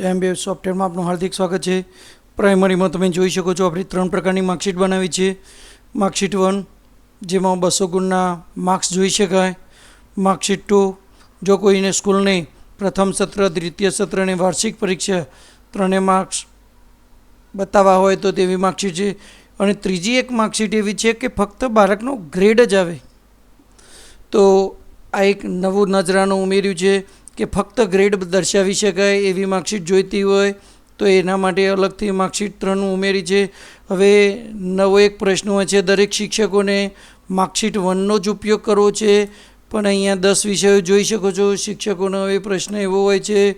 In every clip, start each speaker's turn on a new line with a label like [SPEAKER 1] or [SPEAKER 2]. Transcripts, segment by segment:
[SPEAKER 1] એમબીએફ સોફ્ટવેરમાં આપનું હાર્દિક સ્વાગત છે. પ્રાઇમરીમાં તમે જોઈ શકો છો, આપણે ત્રણ પ્રકારની માર્કશીટ બનાવી છે. માર્કશીટ વન જેમાં બસો ગુણના માર્ક્સ જોઈ શકાય. માર્કશીટ ટુ જો કોઈને સ્કૂલની પ્રથમ સત્ર, દ્વિતીય સત્ર અને વાર્ષિક પરીક્ષા ત્રણેય માર્ક્સ બતાવવા હોય તો તેવી માર્કશીટ છે. અને ત્રીજી એક માર્કશીટ એવી છે કે ફક્ત બાળકનો ગ્રેડ જ આવે. તો આ એક નવું નજરાનું ઉમેર્યું છે. કે ફક્ત ગ્રેડ દર્શાવી શકાય એવી માર્કશીટ જોઈતી હોય, તો એના માટે અલગથી માર્કશીટ ત્રણ ઉમેરી છે. હવે નવો એક પ્રશ્ન હોય છે, દરેક શિક્ષકોને માર્કશીટ વનનો જ ઉપયોગ કરવો છે? પણ અહીંયા દસ વિષયો જોઈ શકો છો. શિક્ષકોનો હવે પ્રશ્ન એવો હોય છે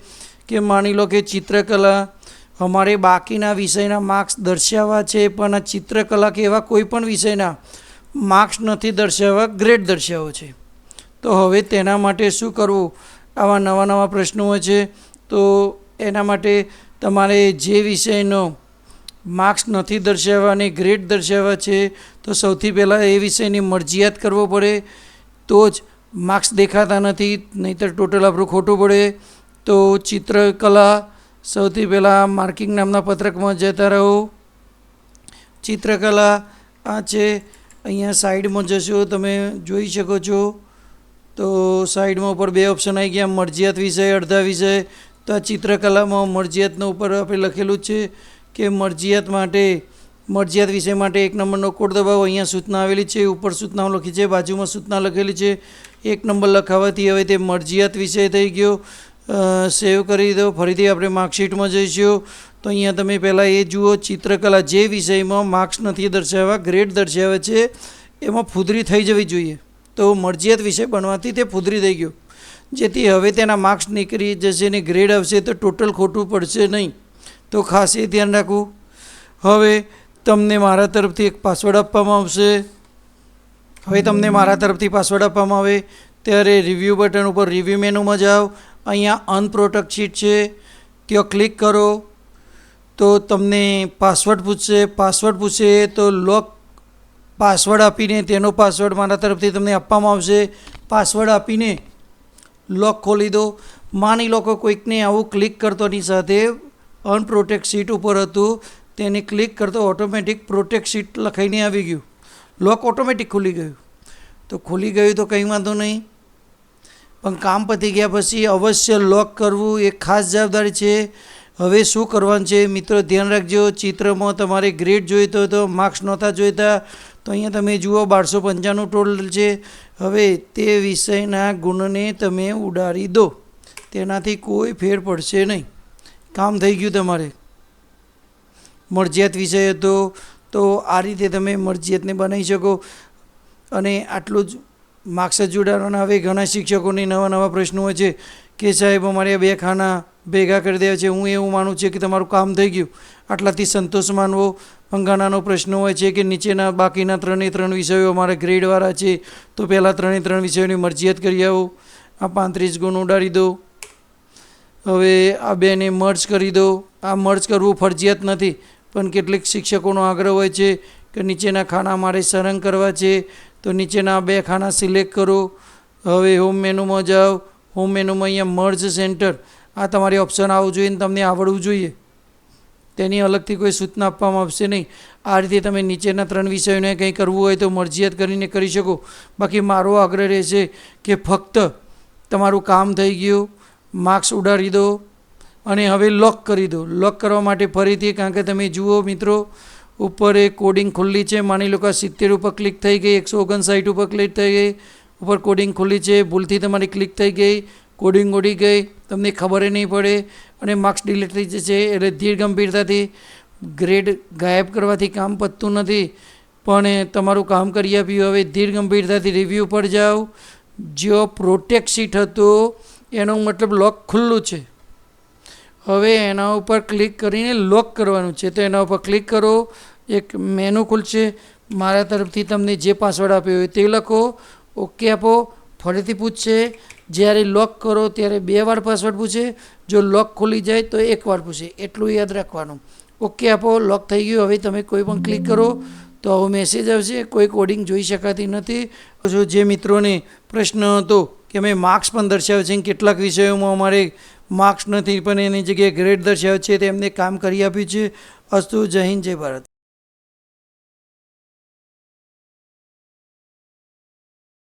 [SPEAKER 1] કે માની લો કે ચિત્રકલા, અમારે બાકીના વિષયના માર્ક્સ દર્શાવવા છે, પણ આ ચિત્રકલા કે એવા કોઈ પણ વિષયના માર્ક્સ નથી દર્શાવવા, ગ્રેડ દર્શાવો છે. તો હવે તેના માટે શું કરવું? આવા નવા નવા પ્રશ્નો છે, તો એના માટે તમારે જે વિષયનો માર્ક્સ નથી દર્શાવવાની ગ્રેડ દર્શાવવા છે, તો સૌથી પહેલાં એ વિષયની મરજિયાત કરવો પડે, તો જ માર્ક્સ દેખાતા નથી, નહીંતર ટોટલ આપણું ખોટું પડે. તો ચિત્રકલા સૌથી પહેલાં માર્કિંગ નામના પત્રકમાં જતા રહો. ચિત્રકલા આ છે, અહીંયા સાઈડમાં જશો, તમે જોઈ શકો છો. તો સાઈડમાં ઉપર બે ઓપ્શન આવી ગયા, મરજિયાત વિષય અડધા વિષય તો આ ચિત્રકલામાં મરજિયાતનો ઉપર આપણે લખેલું છે કે મરજિયાત માટે, મરજિયાત વિષય માટે એક નંબરનો કોડ દબાવો. અહીંયા સૂચના આવેલી છે, ઉપર સૂચનાઓ લખી છે, બાજુમાં સૂચના લખેલી છે. એક નંબર લખાવવાથી હવે તે મરજિયાત વિષય થઈ ગયો. સેવ કરી દો. ફરીથી આપણે માર્કશીટમાં જઈશું. તો અહીંયા તમે પહેલાં એ જુઓ, ચિત્રકલા જે વિષયમાં માર્ક્સ નથી દર્શાવ્યા ગ્રેડ દર્શાવે છે, એમાં ફુદરી થઈ જવી જોઈએ. તો મરજિયાત વિષય બનવાથી તે ફુદરી થઈ ગયો. જેથી હવે તેના માર્ક્સ નીકળી જશે ને ગ્રેડ આવશે તો ટોટલ ખોટું પડશે નહીં. તો ખાસ એ ધ્યાન રાખવું. હવે તમને મારા તરફથી એક પાસવર્ડ આપવામાં આવશે. હવે તમને મારા તરફથી પાસવર્ડ આપવામાં આવે. ત્યારે રિવ્યૂ બટન ઉપર રિવ્યૂ મેનુમાં જાઓ. અહીંયા અનપ્રોટેક્ટ શીટ છે. ત્યાં ક્લિક કરો. તો તમને પાસવર્ડ પૂછશે. પાસવર્ડ પૂછે તો લોક પાસવર્ડ આપીને તેનો પાસવર્ડ મારા તરફથી તમને આપવામાં આવશે. પાસવર્ડ આપીને લોક ખોલી દો. માની લો કે કોઈકને આવું ક્લિક કરતોની સાથે અનપ્રોટેક્ટ સીટ ઉપર હતું. તેને ક્લિક કરતો ઓટોમેટિક પ્રોટેક્ટ સીટ લખાઈને આવી ગયું. લોક ઓટોમેટિક ખુલી ગયું. તો ખુલી ગયું તો કંઈ વાંધો નહીં. પણ કામ પતી ગયા પછી અવશ્ય લોક કરવું એ ખાસ જવાબદારી છે. હવે શું કરવાનું છે? મિત્રો, ધ્યાન રાખજો. ચિત્રમાં તમારે ગ્રેડ જોઈતો હતો માર્ક્સ નહોતા જોઈતા. તો અહીંયા તમે જુઓ, બારસો પંચાણું ટોટલ છે. હવે તે વિષયના ગુણને તમે ઉડાડી દો. તેનાથી કોઈ ફેર પડશે નહીં. કામ થઈ ગયું તમારે. મરજિયાત વિષય હતો તો આ રીતે તમે મરજિયાતને બનાવી શકો. અને આટલું જ માર્ક્સ જ જોડાવાના હવે ઘણા શિક્ષકોને નવા નવા પ્રશ્નો હોય છે કે સાહેબ અમારે બે ખાના ભેગા કરી દેવા છે. હું એવું માનું છું કે તમારું કામ થઈ ગયું. આટલાથી સંતોષ માનવો અંગાનાનો પ્રશ્ન હોય છે કે નીચેના બાકીના ત્રણે ત્રણ વિષયો અમારા ગ્રેડવાળા છે, તો પહેલાં ત્રણે ત્રણ વિષયોની મરજિયાત કરી આવો. આ પાંત્રીસ ગુણ ઉડાડી દો. હવે આ બેને મર્જ કરી દો. આ મર્જ કરવું ફરજિયાત નથી, પણ કેટલીક શિક્ષકોનો આગ્રહ હોય છે કે નીચેના ખાના મારે સરંગ કરવા છે, તો નીચેના બે ખાના સિલેક્ટ કરો. હવે હોમ મેનુમાં જાઓ. હોમ મેનુમાં અહીંયા મર્જ સેન્ટર આ તમારી ઓપ્શન આવવું જોઈએ ને તમને આવડવું જોઈએ. તેની અલગથી કોઈ સૂચના આપવામાં આવશે નહીં. આ રીતે તમે નીચેના ત્રણ વિષયોને કંઈ કરવું હોય તો મરજિયાત કરીને કરી શકો. બાકી મારો આગ્રહ રહેશે કે ફક્ત તમારું કામ થઈ ગયું માર્ક્સ ઉડાડી દો અને હવે લોક કરી દો. લોક કરવા માટે ફરીથી, કારણ કે તમે જુઓ મિત્રો, ઉપર એ કોડિંગ ખુલ્લી છે. માની લો કે સિત્તેર ઉપર ક્લિક થઈ ગઈ, એકસો ઓગણસાઠ ઉપર ક્લિક થઈ ગઈ, ઉપર કોડિંગ ખુલ્લી છે. ભૂલથી તમારી ક્લિક થઈ ગઈ. કોડિંગ ઉડી ગઈ, તમને ખબર નહીં પડે. અને માર્ક્સ ડિલીટ થઈ જશે એટલે ધીર ગંભીરતાથી ગ્રેડ ગાયબ કરવાથી કામ પતતું નથી. પણ તમારું કામ કરી આપ્યું. હવે ધીર ગંભીરતાથી રિવ્યૂ પર જાઓ. જો પ્રોટેક્ટ સીટ હતું, એનો મતલબ લોક ખુલ્લું છે. હવે એના ઉપર ક્લિક કરીને લોક કરવાનું છે. તો એના ઉપર ક્લિક કરો. એક મેનુ ખુલશે. મારા તરફથી તમને જે પાસવર્ડ આપ્યો હોય તે લખો. ઓકે આપો. ફરીથી પૂછશે જ્યારે લોક કરો ત્યારે બે વાર પાસવર્ડ પૂછે, જો લોક ખુલી જાય તો એક વાર પૂછે. એટલું યાદ રાખવાનું. ઓકે આપો લોક થઈ ગયું. હવે તમે કોઈ પણ ક્લિક કરો તો આવો મેસેજ આવશે. કોઈ કોડિંગ જોઈ શકાતી નથી. જો જે મિત્રોને પ્રશ્ન હતો કે અમે માર્ક્સ પણ દર્શાવે છે કેટલાક વિષયોમાં અમારે માર્ક્સ નથી પણ એની જગ્યાએ ગ્રેડ દર્શાવે છે તેમને કામ કરી આપ્યું છે. અસ્તુ, જય હિન્દ, જય ભારત.